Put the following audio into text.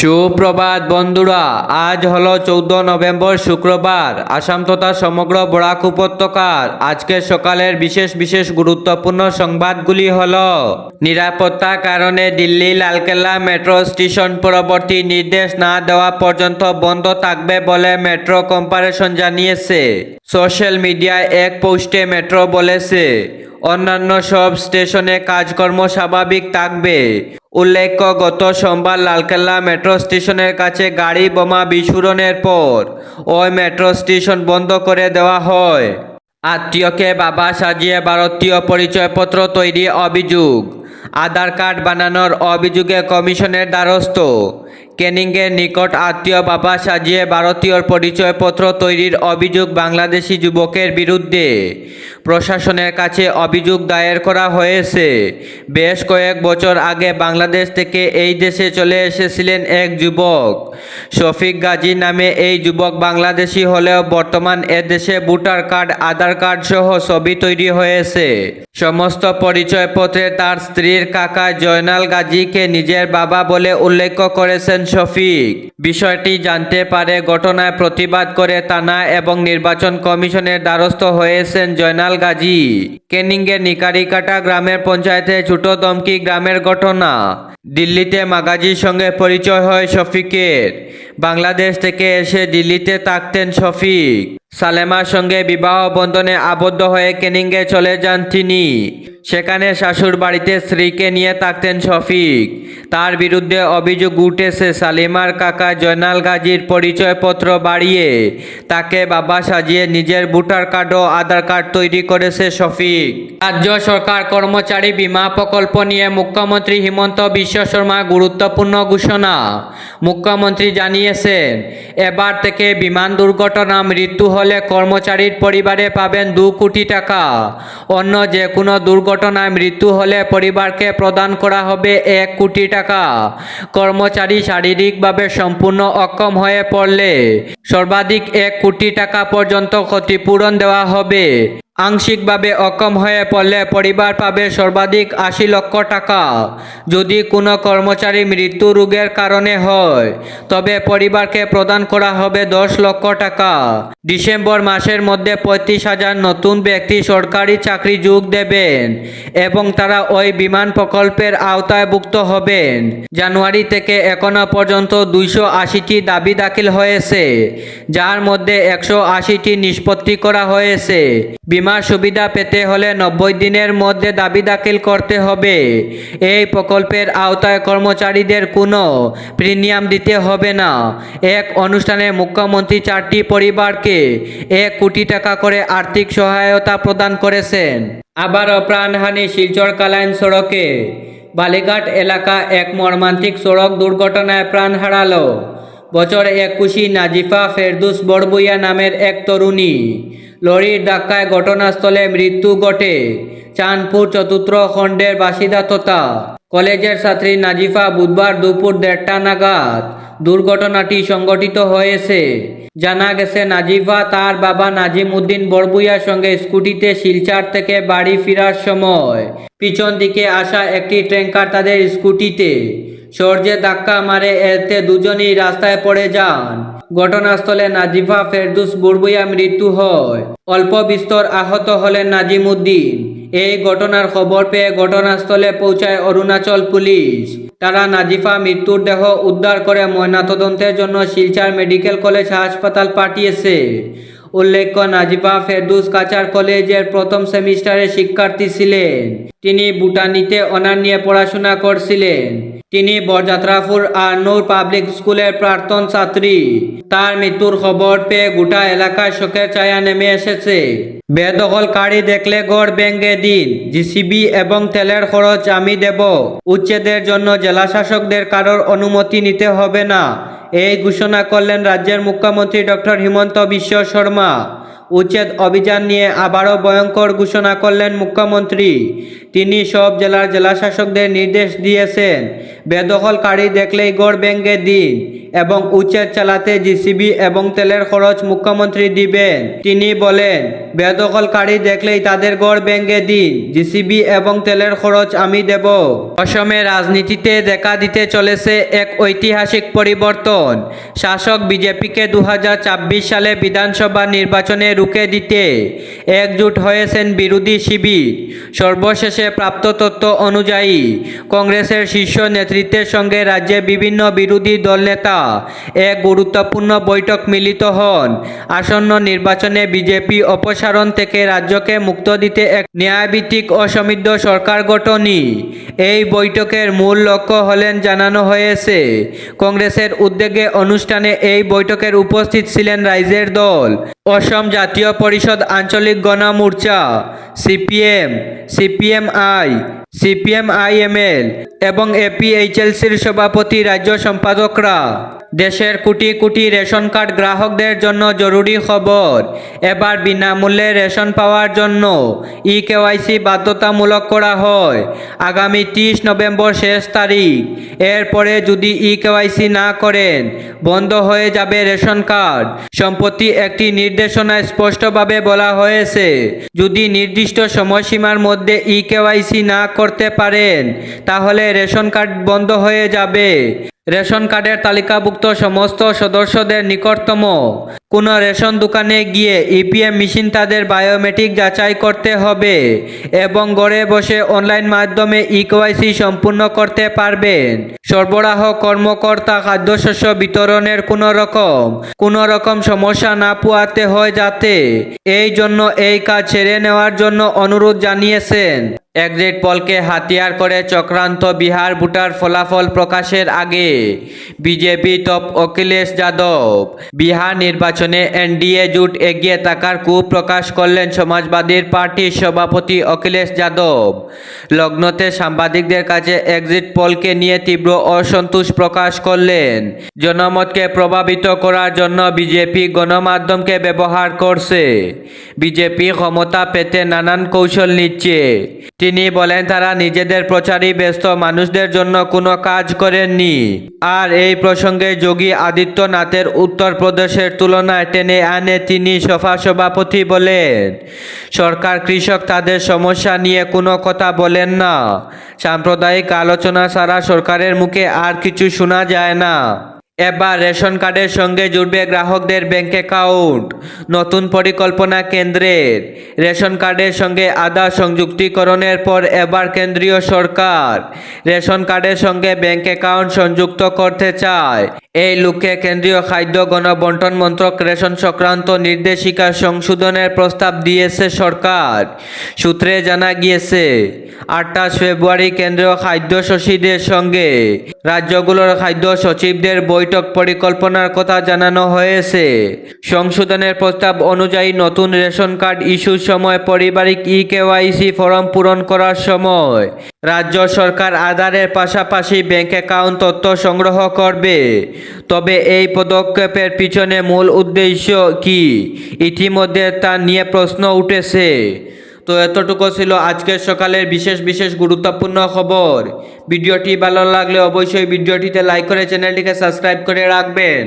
সুপ্রভাত বন্ধুরা, আজ হলো চৌদ্দ নভেম্বর শুক্রবার, আসাম তথা সমগ্র বরাক উপত্যকার। আজকের সকালের বিশেষ বিশেষ গুরুত্বপূর্ণ সংবাদগুলি হল নিরাপত্তার কারণে দিল্লি লালকেল্লা মেট্রো স্টেশন পরবর্তী নির্দেশ না দেওয়া পর্যন্ত বন্ধ থাকবে বলে মেট্রো কর্পোরেশন জানিয়েছে। সোশ্যাল মিডিয়ায় এক পোস্টে মেট্রো বলেছে অন্যান্য সব স্টেশনে কাজকর্ম স্বাভাবিক থাকবে। উল্লেখ্য, গত সোমবার লালকেল্লা মেট্রো স্টেশনের কাছে গাড়ি বোমা বিস্ফোরণের পর ওই মেট্রো স্টেশন বন্ধ করে দেওয়া হয়। আত্মীয়কে বাবা সাজিয়ে ভারতীয় পরিচয়পত্র তৈরি অভিযোগ। আধার কার্ড বানানোর অভিযোগে কমিশনের দ্বারস্থ। কেনিংয়ের নিকট আত্মীয় বাবা সাজিয়ে ভারতীয় পরিচয়পত্র তৈরির অভিযোগ বাংলাদেশি যুবকের বিরুদ্ধে। প্রশাসনের কাছে অভিযোগ দায়ের করা হয়েছে। বেশ কয়েক বছর আগে বাংলাদেশ থেকে এই দেশে চলে এসেছিলেন এক যুবক। শফিক গাজী নামে এই যুবক বাংলাদেশি হলেও বর্তমান এদেশে ভোটার কার্ড, আধার কার্ড সহ ছবি তৈরি হয়েছে। সমস্ত পরিচয়পত্রে তার স্ত্রীর কাকা জয়নাল গাজীকে নিজের বাবা বলে উল্লেখ করেছেন শফিক। বিষয়টি জানতে পারে, ঘটনায় প্রতিবাদ করে থানা এবং নির্বাচন কমিশনের দ্বারস্থ হয়েছেন জয়নাল গাজী কেনিংয়ের নিকারিকাটা গ্রামের পঞ্চায়েতে ছোট দমকি গ্রামের ঘটনা। দিল্লিতে মাগাজির সঙ্গে পরিচয় হয় শফিকের। বাংলাদেশ থেকে এসে দিল্লিতে থাকতেন শফিক। সালেমার সঙ্গে বিবাহ বন্ধনে আবদ্ধ হয়ে কেনিংয়ে চলে যান তিনি। সেখানে শাশুর বাড়িতে স্ত্রীকে নিয়ে থাকতেন শফিক। তার বিরুদ্ধে অভিযোগ উঠেছে সালিমার কাকা জয়নাল গাজীর পরিচয়পত্র বাড়িয়ে তাকে বাবা সাজিয়ে নিজের ভোটার কার্ড ও আধার কার্ড তৈরি করেছে শফিক। রাজ্য সরকার কর্মচারী বিমা প্রকল্প নিয়ে মুখ্যমন্ত্রী হিমন্ত বিশ্ব শর্মা গুরুত্বপূর্ণ ঘোষণা। মুখ্যমন্ত্রী জানিয়েছেন, এবার থেকে বিমান দুর্ঘটনা, মৃত্যু হলে কর্মচারীর পরিবারে পাবেন দু কোটি টাকা। অন্য যে কোনো দুর্ঘটনায় মৃত্যু হলে পরিবারকে প্রদান করা হবে এক কোটি টাকা। কর্মচারী শারীরিকভাবে সম্পূর্ণ অক্ষম হয়ে পড়লে সর্বাধিক এক কোটি টাকা পর্যন্ত ক্ষতিপূরণ দেওয়া হবে। আংশিকভাবে অক্ষম হয়ে পড়লে পরিবার পাবে সর্বাধিক আশি লক্ষ টাকা। যদি কোনো কর্মচারী মৃত্যু রোগের কারণে হয়, তবে পরিবারকে প্রদান করা হবে দশ লক্ষ টাকা। ডিসেম্বর মাসের মধ্যে পঁয়ত্রিশ হাজার নতুন ব্যক্তি সরকারি চাকরি যোগ দেবেন এবং তারা ওই বিমান প্রকল্পের আওতায়ভুক্ত হবেন। জানুয়ারি থেকে এখনও পর্যন্ত দুইশো আশিটি দাবি দাখিল হয়েছে, যার মধ্যে একশো আশিটি নিষ্পত্তি করা হয়েছে। বিমার সুবিধা পেতে হলে নব্বই দিনের মধ্যে দাবি দাখিল করতে হবে। এই প্রকল্পের আওতায় কর্মচারীদের কোনো প্রিমিয়াম দিতে হবে না। এক অনুষ্ঠানে মুখ্যমন্ত্রী চারটি পরিবারকে এক কোটি টাকা করে আর্থিক সহায়তা প্রদান করেছেন। আবারও প্রাণহানি শিলচর কালাইন সড়কে। বালিঘাট এলাকা এক মর্মান্তিক সড়ক দুর্ঘটনায় প্রাণ হারালো। বছর একুশি নাজিফা ফেরদুস বড়বুইয়া নামের এক তরুণী। লরির ধাক্কায় ঘটনাস্থলে মৃত্যু ঘটে। চাঁদপুর চতুর্থ খণ্ডের বাসিন্দা তথা কলেজের ছাত্রী নাজিফা বুধবার দুপুর দেড়টা নাগাদ দুর্ঘটনাটি সংঘটিত হয়েছে। জানা গেছে, নাজিফা তার বাবা নাজিম উদ্দিন বড়বুইয়ার সঙ্গে স্কুটিতে শিলচার থেকে বাড়ি ফেরার সময় পিছন দিকে আসা একটি ট্যাঙ্কার তাদের স্কুটিতে। সর্যে ধাক্কা মারে এতে দুজনই রাস্তায় পড়ে যান। ঘটনাস্থলে নাজিফা ফেরদুস বুড়বুইয়া মৃত্যু হয়। অল্প বিস্তর আহত হলেন নাজিমুদ্দিন। এই ঘটনার খবর পেয়ে ঘটনাস্থলে পৌঁছায় অরুণাচল পুলিশ তারা নাজিফা মৃত্যুর দেহ উদ্ধার করে ময়নাতদন্তের জন্য শিলচার মেডিকেল কলেজ হাসপাতাল পাঠিয়েছে উল্লেখ্য, নাজিফা ফেরদুস কাচার কলেজের প্রথম সেমিস্টারের শিক্ষার্থী ছিলেন। তিনি বুটানিতে অনার নিয়ে পড়াশোনা করছিলেন তিনি বরযাত্রাপুর আর নূর পাবলিক স্কুলের প্রাক্তন ছাত্রী। তার মৃত্যুর খবর পেয়ে গোটা এলাকায় শোকের ছায়া নেমে এসেছে। বেদখলকারী দেখলে গড় ব্যাঙ্গে দিন, জিসিবি এবং তেলের খরচ আমি দেব। উচ্ছেদের জন্য জেলা শাসকদের কারোর অনুমতি নিতে হবে না। এই ঘোষণা করলেন রাজ্যের মুখ্যমন্ত্রী ডক্টর হিমন্ত বিশ্ব শর্মা। উচ্ছেদ অভিযান নিয়ে আবারও ভয়ঙ্কর ঘোষণা করলেন মুখ্যমন্ত্রী। তিনি সব জেলার জেলাশাসকদের নির্দেশ দিয়েছেন। বেদখলকারী দেখলেই গড় ব্যাঙ্গে দিন এবং উচ্ছেদ চালাতে জিসিবি এবং তেলের খরচ মুখ্যমন্ত্রী দিবেন। তিনি বলেন, বেদখলকারী দেখলেই তাদের গড় ভেঙে দিন, জিসিবি এবং তেলের খরচ আমি দেব। অসমে রাজনীতিতে দেখা দিতে চলেছে এক ঐতিহাসিক পরিবর্তন। শাসক বিজেপিকে দু সালে বিধানসভা নির্বাচনে রুখে দিতে একজোট হয়েছেন বিরোধী শিবির। সর্বশেষে প্রাপ্ত তথ্য অনুযায়ী, কংগ্রেসের শীর্ষ নেতৃত্বের সঙ্গে রাজ্যে বিভিন্ন বিরোধী দলনেতা এক গুরুত্বপূর্ণ বৈঠক মিলিত হন। আসন্ন নির্বাচনে বিজেপি অপসারণ থেকে রাজ্যকে মুক্ত দিতে এক ন্যায়ভিত্তিক ও সমৃদ্ধ সরকার গঠনই। এই বৈঠকের মূল লক্ষ্য হলেন জানানো হয়েছে, কংগ্রেসের উদ্যোগে অনুষ্ঠানে এই বৈঠকের উপস্থিত ছিলেন রাইজের দল। Asom Jatiya Parishad Anchalik Ganamorcha CPM CPMI CPM IML এবং এপিএইচএলসির সভাপতি রাজ্য সম্পাদকরা। দেশের কোটি কোটি রেশন কার্ড গ্রাহকদের জন্য জরুরি খবর এবার বিনামূল্যে রেশন পাওয়ার জন্য ই কেওয়াইসি বাধ্যতামূলক করা হয়। আগামী তিরিশ নভেম্বর শেষ তারিখ এরপরে যদি ই কেওয়াইসি না করেন, বন্ধ হয়ে যাবে রেশন কার্ড সম্প্রতি একটি নির্দেশনায় স্পষ্টভাবে বলা হয়েছে, যদি নির্দিষ্ট সময়সীমার মধ্যে ই কেওয়াইসি না করতে পারেন, তাহলে রেশন কার্ড বন্ধ হয়ে যাবে। রেশন কার্ডের তালিকাভুক্ত সমস্ত সদস্যদের নিকটতম। কোনো রেশন দোকানে গিয়ে ইপিএম মেশিন তাদের বায়োমেট্রিক যাচাই করতে হবে এবং ঘরে বসে অনলাইন মাধ্যমে ইকেওয়াইসি সম্পূর্ণ করতে পারবেন। সরবরাহ কর্মকর্তা খাদ্যশস্য বিতরণের কোনো রকম কোনো রকম সমস্যা না পোয়াতে হয় যাতে এই জন্য এই কাজ ছেড়ে নেওয়ার জন্য অনুরোধ জানিয়েছেন। এক্সিট পলকে হাতিয়ার করে চক্রান্ত বিহার ভোটার ফলাফল প্রকাশের আগে বিজেপি টপ অখিলেশ যাদব বিহার নির্বাচনে এনডিএ জোট এগিয়ে থাকার কূপ প্রকাশ করলেন সমাজবাদী পার্টির সভাপতি অখিলেশ যাদব। লগ্নতে সাংবাদিকদের কাছে এক্সিট পলকে নিয়ে তীব্র অসন্তোষ প্রকাশ করলেন। জনমতকে প্রভাবিত করার জন্য বিজেপি গণমাধ্যমকে ব্যবহার করছে। বিজেপি ক্ষমতা পেতে নানান কৌশল নিচ্ছে। তিনি বলেন, তারা নিজেদের প্রচারই ব্যস্ত, মানুষদের জন্য কোনো কাজ করেননি। আর এই প্রসঙ্গে যোগী আদিত্যনাথের উত্তরপ্রদেশের তুলনায় টেনে আনে তিনি সভা সভাপতি বলেন, সরকার, কৃষক তাদের সমস্যা নিয়ে কোনো কথা বলেন না। সাম্প্রদায়িক আলোচনা ছাড়া সরকারের মুখে আর কিছু শোনা যায় না। এবার রেশন কার্ডের সঙ্গে জুড়বে গ্রাহকদের ব্যাংক অ্যাকাউন্ট। নতুন পরিকল্পনা কেন্দ্রের। রেশন কার্ডের সঙ্গে আধার সংযুক্তিকরণের পর এবার কেন্দ্রীয় সরকার। রেশন কার্ডের সঙ্গে ব্যাংক অ্যাকাউন্ট সংযুক্ত করতে চায়। এই লক্ষ্যে কেন্দ্রীয় খাদ্য, গণবন্টন মন্ত্রক, রেশন সংক্রান্ত নির্দেশিকা সংশোধনের প্রস্তাব দিয়েছে সরকার। সূত্রে জানা গিয়েছে, আঠাশ ফেব্রুয়ারি কেন্দ্রীয় খাদ্য সচিবদের সঙ্গে রাজ্যগুলোর খাদ্য সচিবদের বৈঠক পরিকল্পনার কথা জানানো হয়েছে। সংশোধনের প্রস্তাব অনুযায়ী নতুন রেশন কার্ড ইস্যুর সময় পারিবারিক ই কেওয়াইসি ফর্ম পূরণ করার সময় রাজ্য সরকার আধারের পাশাপাশি ব্যাংক অ্যাকাউন্ট তথ্য সংগ্রহ করবে। তবে এই পদক্ষেপের পিছনে মূল উদ্দেশ্য কি? ইতিমধ্যে তা নিয়ে প্রশ্ন উঠেছে। তো এতটুকু ছিল আজকের সকালের বিশেষ বিশেষ গুরুত্বপূর্ণ খবর। ভিডিওটি ভালো লাগলে অবশ্যই ভিডিওটিতে লাইক করে চ্যানেলটিকে সাবস্ক্রাইব করে রাখবেন।